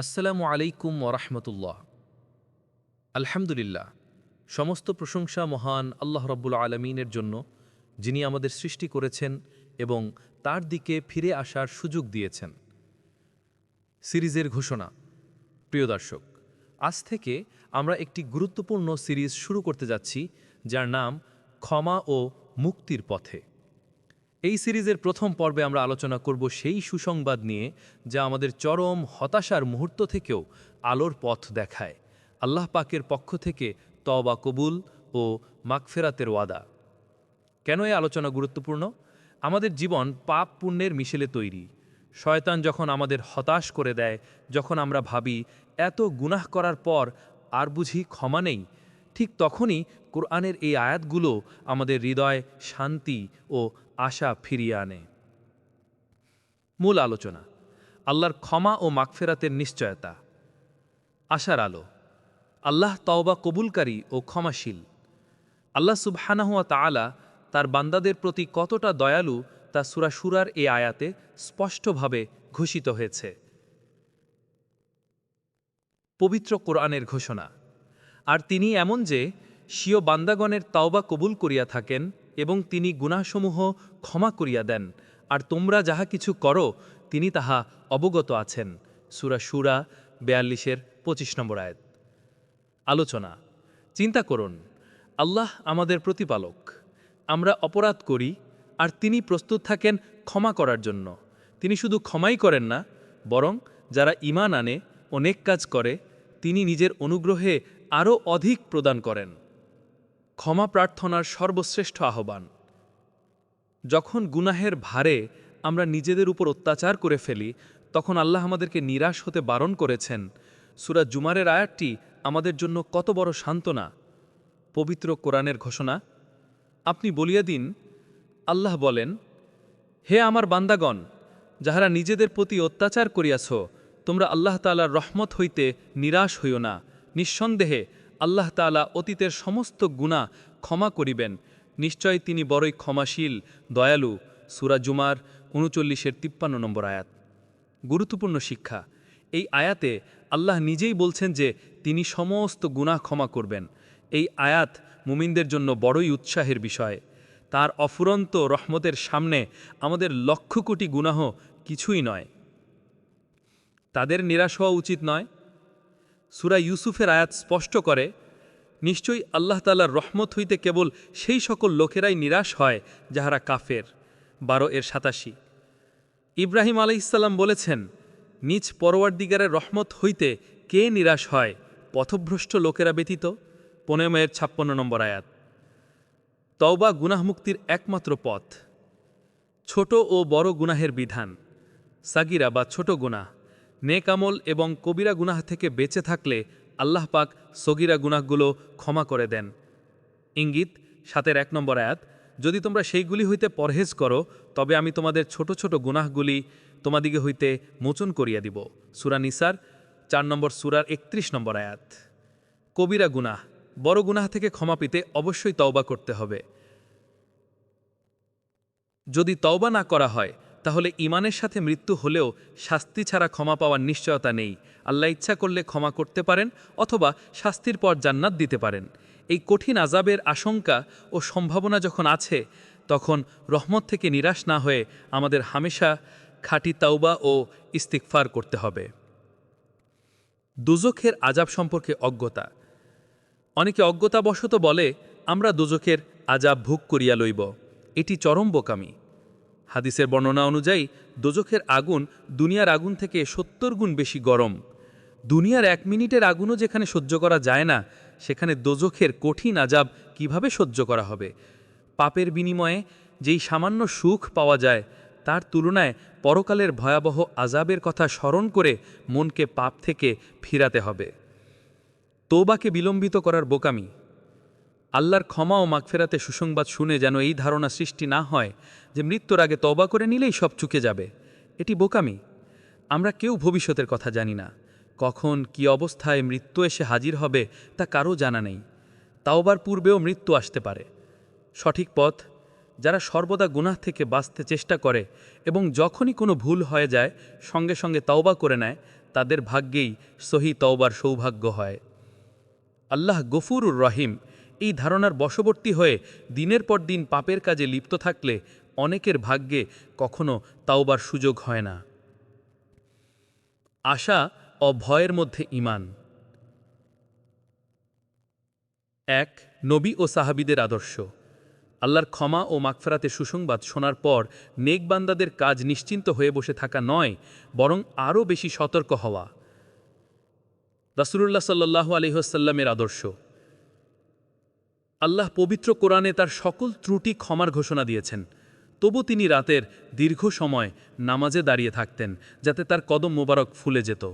আসসালামু আলাইকুম ওরহমতুল্লাহ আলহামদুলিল্লাহ, সমস্ত প্রশংসা মহান আল্লাহ রব্বুল আলমিনের জন্য, যিনি আমাদের সৃষ্টি করেছেন এবং তার দিকে ফিরে আসার সুযোগ দিয়েছেন। সিরিজের ঘোষণা। প্রিয় দর্শক, আজ থেকে আমরা একটি গুরুত্বপূর্ণ সিরিজ শুরু করতে যাচ্ছি, যার নাম ক্ষমা ও মুক্তির পথে। এই সিরিজের প্রথম পর্বে আমরা আলোচনা করব সেই সুসংবাদ নিয়ে যা আমাদের চরম হতাশার মুহূর্ত থেকেও আলোর পথ দেখায়। আল্লাহ পাকের পক্ষ থেকে তওবা কবুল ও মাগফেরাতের ওয়াদা। কেন এই আলোচনা গুরুত্বপূর্ণ? আমাদের জীবন পাপ পুণ্যের মিশেলে তৈরি। শয়তান যখন আমাদের হতাশ করে দেয়, যখন আমরা ভাবি, এত গুনাহ করার পর আর বুঝি ক্ষমা নেই। ঠিক তখনই কোরআনের এই আয়াতগুলো আমাদের হৃদয় শান্তি ও আশা ফিরিয়ে আনে। মূল আলোচনা, আল্লাহর ক্ষমা ও মাগফেরাতের নিশ্চয়তা। আশার আলো, আল্লাহ তওবা কবুলকারী ও ক্ষমাশীল। আল্লাহ সুবহানাহুয়া তাআলা তার বান্দাদের প্রতি কতটা দয়ালু তা সুরা সুরার এ আয়াতে স্পষ্টভাবে ঘোষিত হয়েছে। পবিত্র কোরআনের ঘোষণা আর তিনি এমন যে, স্বীয় বান্দাগণের তাওবা কবুল করিয়া থাকেন এবং তিনি গুনাহসমূহ ক্ষমা করিয়া দেন, আর তোমরা যাহা কিছু করো, তিনি তাহা অবগত আছেন। সুরা সুরা বেয়াল্লিশের পঁচিশ নম্বর আয়াত। আলোচনা। চিন্তা করুন, আল্লাহ আমাদের প্রতিপালক। আমরা অপরাধ করি, আর তিনি প্রস্তুত থাকেন ক্ষমা করার জন্য। তিনি শুধু ক্ষমাই করেন না, বরং যারা ইমান আনে অনেক কাজ করে, তিনি নিজের অনুগ্রহে আরও অধিক প্রদান করেন। ক্ষমা প্রার্থনার সর্বশ্রেষ্ঠ আহ্বান। যখন গুনাহের ভারে আমরা নিজেদের উপর অত্যাচার করে ফেলি, তখন আল্লাহ আমাদেরকে নিরাশ হতে বারণ করেছেন। সুরা জুমারের আয়াতটি আমাদের জন্য কত বড় সান্ত্বনা। পবিত্র কোরআনের ঘোষণা, আপনি বলিয়া দিন, আল্লাহ বলেন, হে আমার বান্দাগণ, যাহারা নিজেদের প্রতি অত্যাচার করিয়াছ, তোমরা আল্লাহ তালার রহমত হইতে নিরাশ হইও না। নিঃসন্দেহে আল্লাহ তালা অতীতের সমস্ত গুণা ক্ষমা করিবেন। নিশ্চয় তিনি বড়ই ক্ষমাশীল, দয়ালু। সুরা জুমার উনচল্লিশের তিপ্পান্ন নম্বর আয়াত। গুরুত্বপূর্ণ শিক্ষা, এই আয়াতে আল্লাহ নিজেই বলছেন যে তিনি সমস্ত গুনাহ ক্ষমা করবেন। এই আয়াত মুমিনদের জন্য বড়ই উৎসাহের বিষয়। তার অফুরন্ত রহমতের সামনে আমাদের লক্ষ কোটি গুনাহ কিছুই নয়। তাদের নিরাশ হওয়া উচিত নয় সুরা ইউসুফের আয়াত স্পষ্ট করে, নিশ্চয়ই আল্লাহ তালার রহমত হইতে কেবল সেই সকল লোকেরাই নিরাশ হয় যাহারা কাফের। বারো এর সাতাশি। ইব্রাহিম আলাইসাল্লাম বলেছেন, নিজ পরওয়ারদিগারের রহমত হইতে কে নিরাশ হয়, পথভ্রষ্ট লোকেরা ব্যতীত? পনেমের ছাপ্পান্ন নম্বর আয়াত। তওবা গুনাহমুক্তির একমাত্র পথ। ছোট ও বড় গুনাহের বিধান। সাগিরা বা ছোট গুনাহ। নেকামল এবং কবিরা গুনাহ থেকে বেঁচে থাকলে আল্লাহ পাক সগিরা গুনাহগুলো ক্ষমা করে দেন। ইঙ্গিত, সাতের এক নম্বর আয়াত, যদি তোমরা সেইগুলি হইতে পরহেজ করো, তবে আমি তোমাদের ছোট ছোট গুনাহগুলি তোমাদিকে হইতে মোচন করিয়া দিব। সুরা নিসার, চার নম্বর সুরার একত্রিশ নম্বর আয়াত। কবিরা গুনাহ, বড় গুনাহ থেকে ক্ষমা পেতে অবশ্যই তওবা করতে হবে। যদি তওবা না করা হয় তাহলে ইমানের সাথে মৃত্যু হলেও শাস্তি ছাড়া ক্ষমা পাওয়ার নিশ্চয়তা নেই। আল্লাহ ইচ্ছা করলে ক্ষমা করতে পারেন অথবা শাস্তির পর জান্নাত দিতে পারেন। এই কঠিন আজাবের আশঙ্কা ও সম্ভাবনা যখন আছে, তখন রহমত থেকে নিরাশ না হয়ে আমাদের হামেশা খাঁটি তাওবা ও ইস্তিকফার করতে হবে। দুজখের আজাব সম্পর্কে অজ্ঞতা। অনেকে অজ্ঞতাবশত বলে, আমরা দুজখের আজাব ভোগ করিয়া লইব। এটি চরম বোকামি। হাদিসের বর্ণনা অনুযায়ী, দোজখের আগুন দুনিয়ার আগুন থেকে সত্তর গুণ বেশি গরম। দুনিয়ার এক মিনিটের আগুনও যেখানে সহ্য করা যায় না, সেখানে দোজখের কঠিন আজাব কীভাবে সহ্য করা হবে? পাপের বিনিময়ে যেই সামান্য সুখ পাওয়া যায়, তার তুলনায় পরকালের ভয়াবহ আজাবের কথা স্মরণ করে মনকে পাপ থেকে ফিরাতে হবে। তোবাকে বিলম্বিত করার বোকামি। আল্লাহর ক্ষমা ও মাগফেরাতে সুসংবাদ শুনে যেন এই ধারণা সৃষ্টি না হয় যে মৃত্যুর আগে তবা করে নিলেই সব চুকে যাবে। এটি বোকামি। আমরা কেউ ভবিষ্যতের কথা জানি না। কখন কি অবস্থায় মৃত্যু এসে হাজির হবে তা কারও জানা নেই। তাওবার পূর্বেও মৃত্যু আসতে পারে। সঠিক পথ, যারা সর্বদা গুনাহ থেকে বাঁচতে চেষ্টা করে এবং যখনই কোনো ভুল হয়ে যায়, সঙ্গে সঙ্গে তাওবা করে নেয়, তাদের ভাগ্যেই সহি তওবার সৌভাগ্য হয়। আল্লাহ গফুরুর রহিম এই ধারণার বশবর্তী হয়ে দিনের পর দিন পাপের কাজে লিপ্ত থাকলে অনেকের ভাগ্যে কখনো তাওবার সুযোগ হয় না। আশা ও ভয়ের মধ্যে ইমান এক, নবী ও সাহাবিদের আদর্শ। আল্লাহর ক্ষমা ও মাগফেরাতে সুসংবাদ শোনার পর নেকবান্দাদের কাজ নিশ্চিন্ত হয়ে বসে থাকা নয়, বরং আরও বেশি সতর্ক হওয়া। রাসুলুল্লাহ সাল্লাহু আলহিহসাল্লামের আদর্শ। আল্লাহ পবিত্র কোরআনে তার সকল ত্রুটি ক্ষমার ঘোষণা দিয়েছেন। তবু তিনি রাতের দীর্ঘ সময় নামাজে দাঁড়িয়ে থাকতেন, যাতে তার কদম মোবারক ফুলে যেত।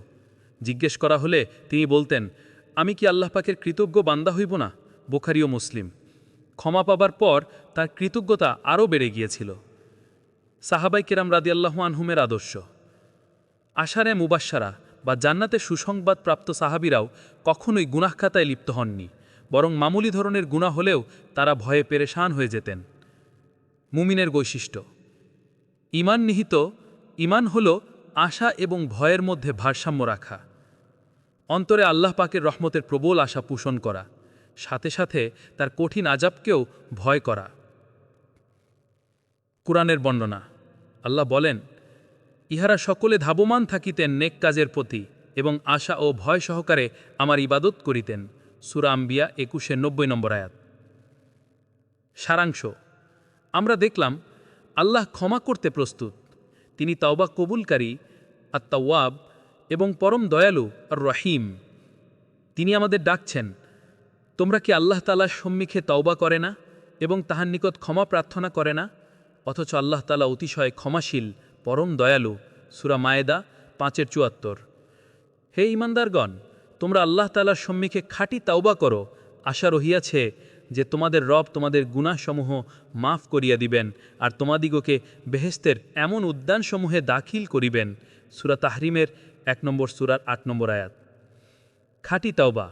জিজ্ঞেস করা হলে তিনি বলতেন, আমি কি আল্লাহ পাকের কৃতজ্ঞ বান্দা হইব না বোখারিও মুসলিম? ক্ষমা পাবার পর তার কৃতজ্ঞতা আরও বেড়ে গিয়েছিল। সাহাবাই কেরাম রাদিয়াল্লাহু আনহুমের আদর্শ। আশারে মুবাসারা বা জান্নাতে সুসংবাদ প্রাপ্ত সাহাবিরাও কখনোই গুনাহখাতায় লিপ্ত হননি। বরং মামুলি ধরনের গুণা হলেও তারা ভয়ে পেরেশান হয়ে যেতেন। মুমিনের বৈশিষ্ট্য। ইমান নিহিত ইমান হল আশা এবং ভয়ের মধ্যে ভারসাম্য রাখা। অন্তরে আল্লাহ পাকের রহমতের প্রবল আশা পোষণ করা। সাথে সাথে তার কঠিন আজাবকেও ভয় করা। কোরআনের বর্ণনা, আল্লাহ বলেন, ইহারা সকলে ধাবমান থাকিতেন নেক কাজের প্রতি এবং আশা ও ভয় সহকারে আমার ইবাদত করিতেন। সুরা আম্বিয়া একুশে নব্বই নম্বর আয়াত। সারাংশ, আমরা দেখলাম আল্লাহ ক্ষমা করতে প্রস্তুত। তিনি তাওবা কবুলকারী আত্মাওয়াব এবং পরম দয়ালু আর রহিম তিনি আমাদের ডাকছেন, তোমরা কি আল্লাহ তালার সম্মুখে তওবা করে না এবং তাহার নিকট ক্ষমা প্রার্থনা করে না? অথচ আল্লাহ তালা অতিশয় ক্ষমাশীল, পরম দয়ালু। সুরা মায়েদা পাঁচের চুয়াত্তর। হে ইমানদারগণ তোমরা আল্লাহ তালার সম্মুখে খাঁটি তাওবা করো। আশা রহিয়াছে যে তোমাদের রব তোমাদের গুণাসমূহ মাফ করিয়া দিবেন আর তোমাদিগকে বেহেস্তের এমন উদ্যানসমূহে দাখিল করিবেন। সুরা তাহরিমের এক নম্বর সুরার আট নম্বর আয়াত। খাঁটি তওবা।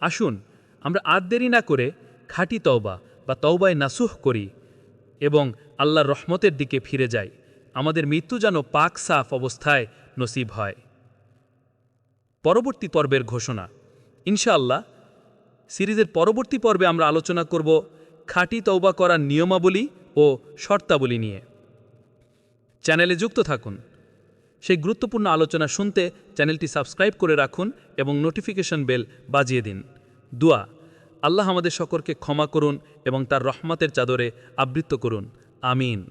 আসুন, আমরা আর দেরি না করে খাঁটি তওবা বা তওবায় নাসুহ করি এবং আল্লাহর রহমতের দিকে ফিরে যাই। আমাদের মৃত্যু যেন পাক সাফ অবস্থায় নসিব হয়। পরবর্তী পর্বের ঘোষণা। ইনশাআল্লাহ, সিরিজের পরবর্তী পর্বে আমরা আলোচনা করব খাঁটি তৌবা করার নিয়মাবলী ও শর্তাবলী নিয়ে। চ্যানেলে যুক্ত থাকুন। সেই গুরুত্বপূর্ণ আলোচনা শুনতে চ্যানেলটি সাবস্ক্রাইব করে রাখুন এবং নোটিফিকেশন বেল বাজিয়ে দিন। দুয়া, আল্লাহ আমাদের সকলকে ক্ষমা করুন এবং তার রহমতের চাদরে আবৃত্ত করুন। আমিন।